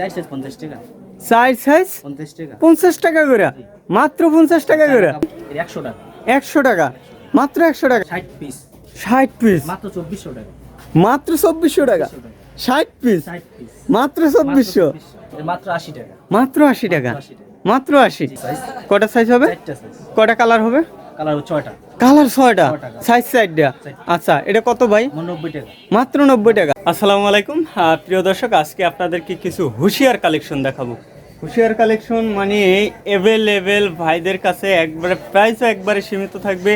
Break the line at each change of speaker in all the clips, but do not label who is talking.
চার সাইজ পঞ্চাশ টাকা।
করে? মাত্র পঞ্চাশ টাকা করে?
একশো টাকা।
একশো টাকা। মাত্র একশো টাকা?
ষাট পিস
ষাট পিস
মাত্র চব্বিশশো টাকা।
মাত্র চব্বিশশো টাকা? ষাট পিস মাত্র চব্বিশশো?
মাত্র আশি টাকা।
মাত্র আশি টাকা? মাত্র আশি কটা সাইজ হবে? কটা কালার হবে?
কালার ছয়টা।
কালার ছয়টা। সাইজ সাইডটা আচ্ছা এটা কত ভাই?
নব্বই টাকা।
মাত্র নব্বই টাকা। আসসালামু আলাইকুম। প্রিয় দর্শক আজকে আপনাদেরকে কিছু হুঁশিয়ার কালেকশন দেখাবো। হুঁশিয়ার কালেকশন মানে অ্যাভেলেবেল ভাইদের কাছে একবারে প্রাইসও একবারে সীমিত থাকবে।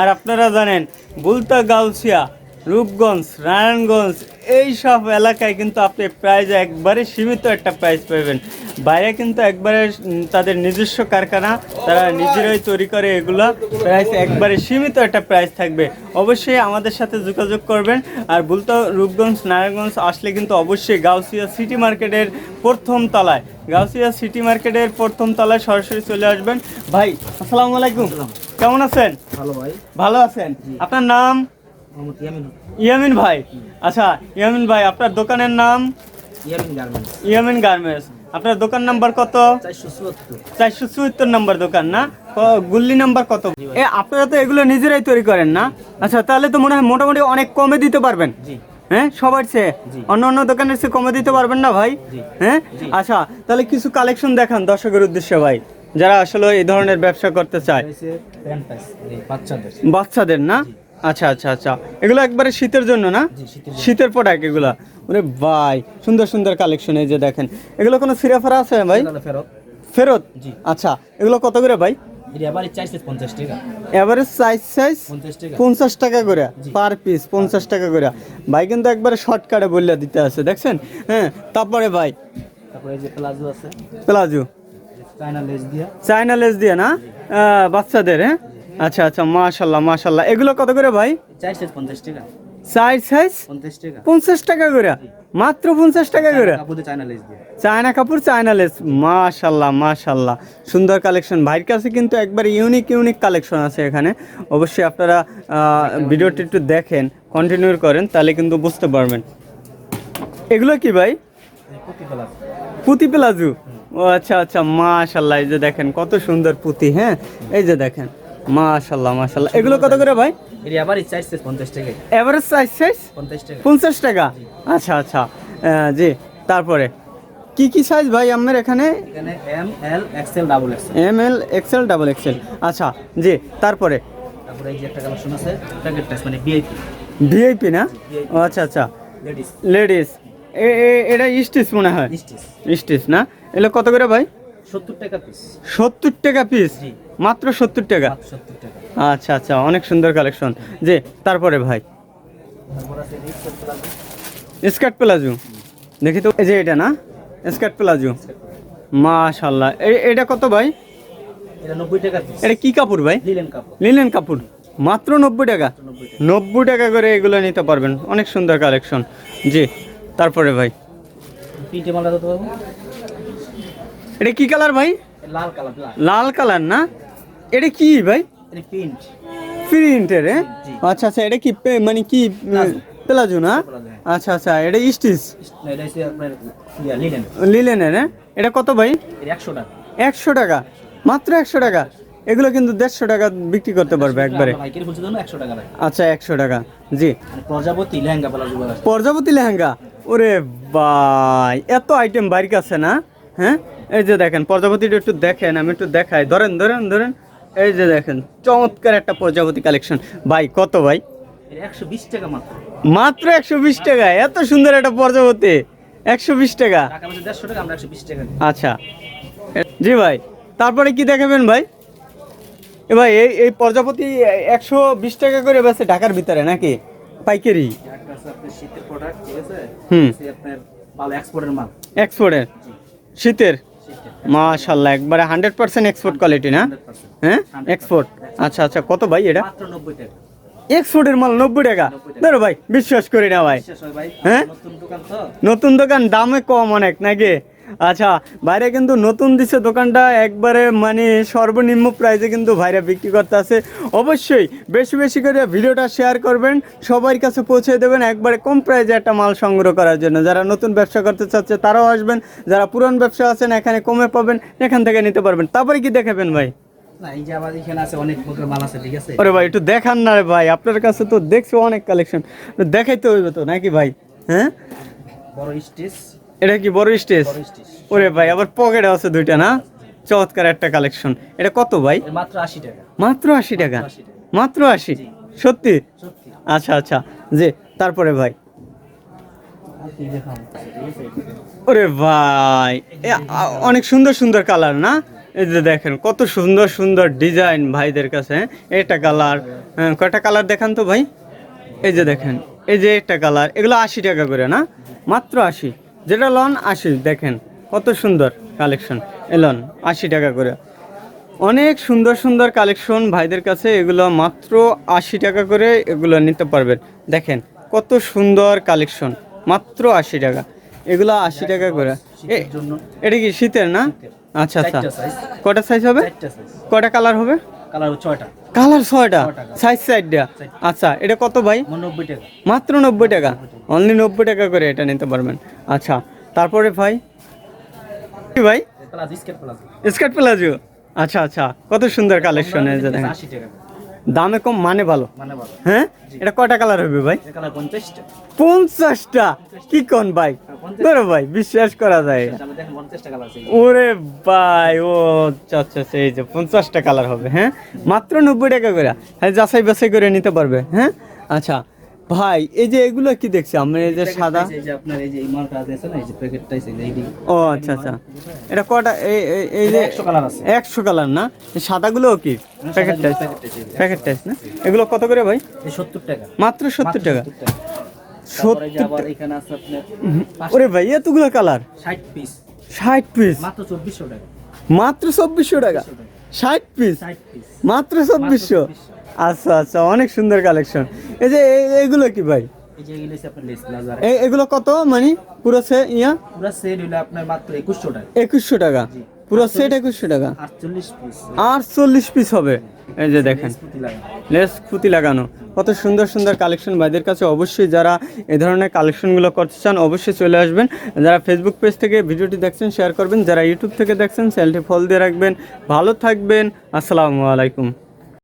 আর আপনারা জানেন বুলতা গাউসিয়া রূপগঞ্জ নারায়ণগঞ্জ এই সব এলাকায় কিন্তু আপনি প্রাইজ একবারে সীমিত একটা প্রাইস পাবেন। বাইরে কিন্তু একবারে তাদের নিজস্ব কারখানা তারা নিজেরাই তৈরি করে এগুলো। প্রাইস একবারে সীমিত একটা প্রাইস থাকবে। অবশ্যই আমাদের সাথে যোগাযোগ করবেন। আর বুলতা রূপগঞ্জ নারায়ণগঞ্জ আসলে কিন্তু অবশ্যই গাউসিয়া সিটি মার্কেটের প্রথম তলায়। গাউসিয়া সিটি মার্কেটের প্রথম তলায় সরাসরি চলে আসবেন। ভাই আসসালামু আলাইকুম। কেমন আছেন?
ভালো ভাই।
ভালো আছেন। আপনার নাম?
ইয়ামিন
ভাই। আচ্ছা ইয়ামিন ভাই আপনার দোকানের নাম?
ইয়ামিন গার্মেন্টস।
আপনার দোকান নাম্বার কত?
চারশো চুয়াত্তর।
নাম্বার দোকান না? গুল্লি নাম্বার কত? এ আপনারা তো এগুলো নিজেরাই তৈরি করেন না? আচ্ছা তাহলে তো মনে হয় মোটামুটি অনেক কমে দিতে পারবেন। হ্যাঁ সবার চেয়ে? অন্য অন্য দোকানের চেয়ে কমে দিতে পারবেন না ভাই? হ্যাঁ? আচ্ছা তাহলে কিছু কালেকশন দেখান দর্শকের উদ্দেশ্যে ভাই যারা আসলে এই ধরনের ব্যবসা করতে চায়।
বাচ্চাদের।
না? আচ্ছা আচ্ছা আচ্ছা। এগুলো একবারে শীতের জন্য না?
শীতের।
প্রোডাক্ট এগুলো। ওরে ভাই সুন্দর সুন্দর কালেকশন এই যে দেখেন। এগুলো কোনো সিরাফারা আছে ভাই?
ফেরত।
আচ্ছা এগুলো কত করে ভাই?
সাইজ
এভারেজ সাইজ সাইজ
পঞ্চাশ টাকা।
করে। পার পিস পঞ্চাশ টাকা করে। ভাই কিন্তু একবারে শর্টকাটে বললে দিতে আছে দেখছেন? হ্যাঁ তারপরে ভাই?
তারপরে যে প্লাজো আছে।
প্লাজো
চায়না লেস দিয়া।
চায়না লেস দিয়ে না? আহ, বাচ্চাদের হ্যাঁ? আচ্ছা আচ্ছা মাশাল্লাহ মাশাল্লাহ। এগুলো কত করে ভাই?
চার সাইজ পঞ্চাশ টাকা।
Size size?
পঞ্চাশ টাকা।
করে? মাত্র পঞ্চাশ টাকা করে?
চায়না
কাপড় চায়না লেস। মাশাল্লাহ মাশাল্লাহ। সুন্দর কালেকশন। ভাইয়ের কাছে কিন্তু একবার ইউনিক ইউনিক কালেকশন আছে এখানে। অবশ্যই আপনারা ভিডিওটি একটু দেখেন কন্টিনিউ করেন তাহলে কিন্তু বুঝতে পারবেন। এগুলো কি ভাই? পুঁতি প্লাজু? ও আচ্ছা আচ্ছা মাশাল্লাহ। এই যে দেখেন কত সুন্দর পুঁতি হ্যাঁ? এই যে দেখেন। মাশাল্লাহ মাশাল্লাহ এগুলো কত করে ভাই?
সাইজ পঞ্চাশ টাকা।
এভারেজ সাইজ সাইজ
পঞ্চাশ টাকা।
পঞ্চাশ টাকা? আচ্ছা আচ্ছা। জি তারপরে? কি কি সাইজ ভাই আমার এখানে?
M L XL double XL
M L XL double XL আচ্ছা জি তারপরে?
তারপরে এই যে একটা কালেকশন আছে প্যাকেট মানে ভিআইপি
ভিআইপি না? আচ্ছা আচ্ছা।
লেডিস
লেডিস এটা স্টিচ মনে হয়।
স্টিচ
না? এগুলো কত করে ভাই?
সত্তর টাকা পিস
সত্তর টাকা পিস মাত্র সত্তর টাকা? আচ্ছা আচ্ছা অনেক সুন্দর কালেকশন জি তারপরে ভাই? স্কার্ট প্লাজো দেখি তো এই যে এটা না? স্কার্ট প্লাজো মাশাল্লাহ এ- এটা কত ভাই?
এটা নব্বই টাকা পিস
এটা কি কাপড় ভাই?
কাপড়।
লিনেন কাপড়। মাত্র নব্বই টাকা?
নব্বই টাকা।
করে এগুলো নিতে পারবেন। অনেক সুন্দর কালেকশন জি তারপরে ভাই?
তিনটে মালটা দিতে পারব?
এটা কি কালার ভাই?
লাল কালার লাল।
লাল কালার না? এটা কি ভাই?
প্রিন্ট।
প্রিন্টের আচ্ছা আচ্ছা এটা কি মানে কি
প্লাজো।
না?
হ্যাঁ।
আচ্ছা আচ্ছা এটা স্টিচ? লিলেনের এটা কত ভাই?
একশো টাকা।
একশো টাকা। মাত্র একশো টাকা। এগুলো কিন্তু দেড়শো টাকা বিক্রি করতে পারবে একবারে। আচ্ছা একশো টাকা। জি।
প্রজাপতি লেহেঙ্গা।
প্রজাপতি লেহেঙ্গা। ওরে ভাই এত আইটেম বাড়ির কাছে না? হ্যাঁ? এই যে দেখেন প্রজাপতিটা একটু দেখেন আমি একটু দেখাই। ধরেন ধরেন ধরেন এই যে দেখেন চমৎকার একটা প্রজাপতি কালেকশন ভাই কত ভাই?
মাত্র।
একশো বিশ টাকা এত সুন্দর একটা প্রজাপতি। একশো বিশ টাকা। আচ্ছা। জি ভাই তারপরে কি দেখাবেন ভাই? এ ভাই এই এই প্রজাপতি একশো বিশ টাকা করে বেছে ঢাকার ভিতরে নাকি? পাইকারি? হুম।
এক্সপোর্টের
শীতের? মাশাল্লাহ একবারে হান্ড্রেড পার্সেন্ট এক্সপোর্ট কোয়ালিটি না? হ্যাঁ? এক্সপোর্ট আচ্ছা আচ্ছা কত ভাই এটা? এক্সপোর্টের মাল নব্বই টাকা?
90 টাকা।
ধরো ভাই বিশ্বাস করি না ভাই।
হয় ভাই? নতুন দোকান তো।
নতুন দোকান দামে কম অনেক নাকি? আচ্ছা বাইরে কিন্তু নতুন দিছে দোকানটা একবারে মানে সর্বনিম্ন প্রাইসে কিন্তু ভাইরা বিক্রি করতে আছে অবশ্যই বেশি বেশি করে ভিডিওটা শেয়ার করবেন সবার কাছে পৌঁছে দেবেন একবারে কম প্রাইসে একটা মাল সংগ্রহ করার জন্য। যারা নতুন ব্যবসা করতে চাচ্ছে তারাও আসবেন যারা পুরান ব্যবসা আছেন এখানে কমে পাবেন এখান থেকে নিতে পারবেন। তারপরে কি দেখাবেন ভাই? ওরে ভাই একটু দেখান না রে ভাই আপনার কাছে তো দেখছি অনেক কালেকশন দেখাইতে হইবে তো নাকি ভাই? হ্যাঁ?
বড় স্টেজ
এটা কি বড় স্টেজ? ওরে ভাই আবার পকেটে আছে দুইটা না? চমৎকার একটা কালেকশন। এটা কত ভাই?
মাত্র আশি টাকা।
মাত্র আশি টাকা? মাত্র আশি? সত্যি? আচ্ছা আচ্ছা। যে তারপরে ভাই? ওরে ভাই অনেক সুন্দর সুন্দর কালার না? এই যে দেখেন কত সুন্দর সুন্দর ডিজাইন ভাইদের কাছে হ্যাঁ? এটা কালার কয়টা কালার দেখান তো ভাই? এই যে দেখেন এই যে একটা কালার এগুলো আশি টাকা করে না? মাত্র আশি। যেটা লন আশি দেখেন কত সুন্দর কালেকশন। এলন আশি টাকা করে। অনেক সুন্দর সুন্দর কালেকশন ভাইদের কাছে এগুলো মাত্র আশি টাকা করে এগুলো নিতে পারবেন। দেখেন কত সুন্দর কালেকশন মাত্র আশি টাকা। এগুলো আশি টাকা করে। এটা কি শীতের না? আচ্ছা আচ্ছা। কটা সাইজ হবে? কটা কালার হবে?
কালার ছয়টা।
কালার ছয়টা। সাইজ সাইডটা আচ্ছা এটা কত ভাই?
নব্বই টাকা।
মাত্র নব্বই টাকা? অনলি নব্বই টাকা করে এটা নিতে পারবেন। আচ্ছা তারপরে ভাই? কি ভাই? Skirt palazzo. আচ্ছা আচ্ছা কত সুন্দর কালেকশন এই যে দেখেন। দামে কম মানে ভালো।
মানে
হ্যাঁ? এটা কটা কালার হবে ভাই?
পঞ্চাশটা।
কি কোন ভাই? ধরো ভাই বিশ্বাস করা যায়। ওরে ভাই ও আচ্ছা আচ্ছা সেই যে পঞ্চাশটা কালার হবে হ্যাঁ? মাত্র নব্বই টাকা করে। হ্যাঁ যাচাই বাছাই করে নিতে পারবে হ্যাঁ? আচ্ছা ভাই এই যে এগুলো কি দেখছি? আমরা এই যে সাদা
এই যে আপনার এই যে এই মালটা আছে না? এই যে প্যাকেটটা আছে এই
ও আচ্ছা আচ্ছা। এটা কটা? এই এই- যে
একশো কালার আছে।
একশো কালার না? সাদাগুলো কি? প্যাকেট টাইস
প্যাকেট আছে
টাইস না? এগুলো কত করে ভাই?
এই সত্তর টাকা।
মাত্র সত্তর টাকা? ওরে ভাই এতগুলো কালার
ষাট পিস
ষাট পিস
মাত্র চব্বিশশো টাকা।
মাত্র চব্বিশশো টাকা? ষাট পিস
ষাট পিস
মাত্র চব্বিশশো? আচ্ছা আচ্ছা অনেক সুন্দর কালেকশন এই যে এ- এগুলো কি ভাই?
এগুলো
এ- কত মানে? পুরো সে ইয়া?
পুরো সেট হলো আপনার মাত্র একুশশো টাকা।
একুশশো টাকা। পুরো সেট একুশশো টাকা।
আটচল্লিশ পিস
আটচল্লিশ পিস হবে। এই যে দেখেন। লেস ফুতি লাগানো। কত সুন্দর সুন্দর কালেকশন ভাইদের কাছে অবশ্যই যারা এই ধরনের কালেকশনগুলো করতে চান অবশ্যই চলে আসবেন। যারা ফেসবুক পেজ থেকে ভিডিওটি দেখছেন শেয়ার করবেন। যারা ইউটিউব থেকে দেখছেন চ্যানেলটি ফলো দিয়ে রাখবেন। ভালো থাকবেন। আসসালামু আলাইকুম।